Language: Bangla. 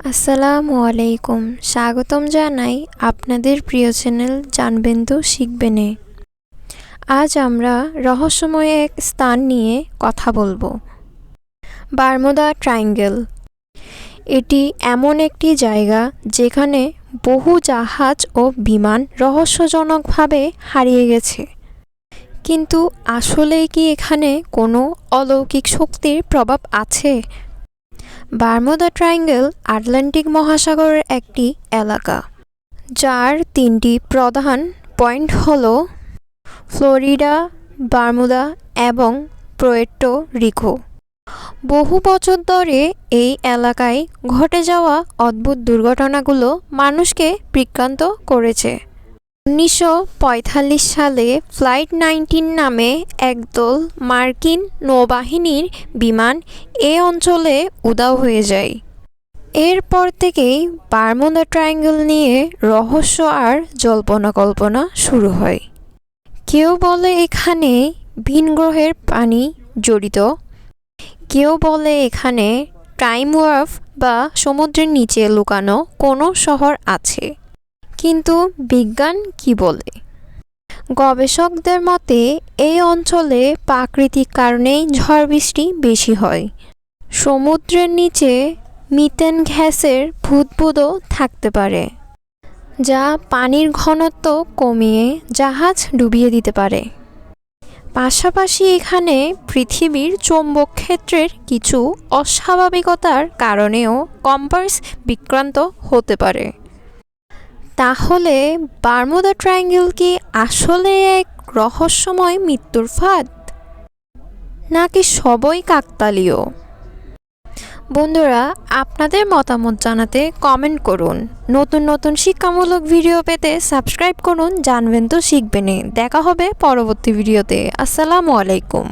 আসসালামু আলাইকুম। স্বাগতম জানাই আপনাদের প্রিয় চ্যানেল জানবেন তো শিখবেনে। আজ আমরা রহস্যময় এক স্থান নিয়ে কথা বলব। Bermuda Triangle. এটি এমন একটি জায়গা যেখানে বহু জাহাজ ও বিমান রহস্যজনকভাবে হারিয়ে গেছে। কিন্তু আসলেই কি এখানে কোনো অলৌকিক শক্তির প্রভাব আছে? বারমুদা ট্রায়াঙ্গেল আটলান্টিক মহাসাগরের একটি এলাকা, যার তিনটি প্রধান পয়েন্ট হল ফ্লোরিডা, বার্মুদা এবং পোয়ের্টো রিকো। বহু বছর ধরে এই এলাকায় ঘটে যাওয়া অদ্ভুত দুর্ঘটনাগুলো মানুষকে বিক্রান্ত করেছে। উনিশশো পঁয়তাল্লিশ সালে ফ্লাইট নাইনটিন নামে একদল মার্কিন নৌবাহিনীর বিমান এ অঞ্চলে উদাও হয়ে যায়। এরপর থেকেই বারমুদা ট্রায়াঙ্গেল নিয়ে রহস্য আর জল্পনা কল্পনা শুরু হয়। কেউ বলে এখানে ভিন গ্রহের পানি জড়িত। কেউ বলে এখানে টাইম ওয়ার্ফ বা সমুদ্রের নিচে লুকানো কোনো শহর আছে। কিন্তু বিজ্ঞান কি বলে? গবেষকদের মতে, এই অঞ্চলে প্রাকৃতিক কারণেই ঝড় বৃষ্টি বেশি হয়। সমুদ্রের নিচে মিথেন গ্যাসের ভূতভুদও থাকতে পারে, যা পানির ঘনত্ব কমিয়ে জাহাজ ডুবিয়ে দিতে পারে। পাশাপাশি এখানে পৃথিবীর চৌম্বক ক্ষেত্রের কিছু অস্বাভাবিকতার কারণেও কম্পাস বিক্রান্ত হতে পারে। তাহলে বারমুদা ট্রায়াঙ্গেল কি আসলে এক রহস্যময় মৃত্যুর ফাঁদ? নাকি সবই কাকতালীয়? বন্ধুরা, আপনাদের মতামত জানাতে কমেন্ট করুন। নতুন নতুন শিক্ষামূলক ভিডিও পেতে সাবস্ক্রাইব করুন। জানবেন তো শিখবেন দেখা হবে পরবর্তী ভিডিওতে আসসালামু আলাইকুম।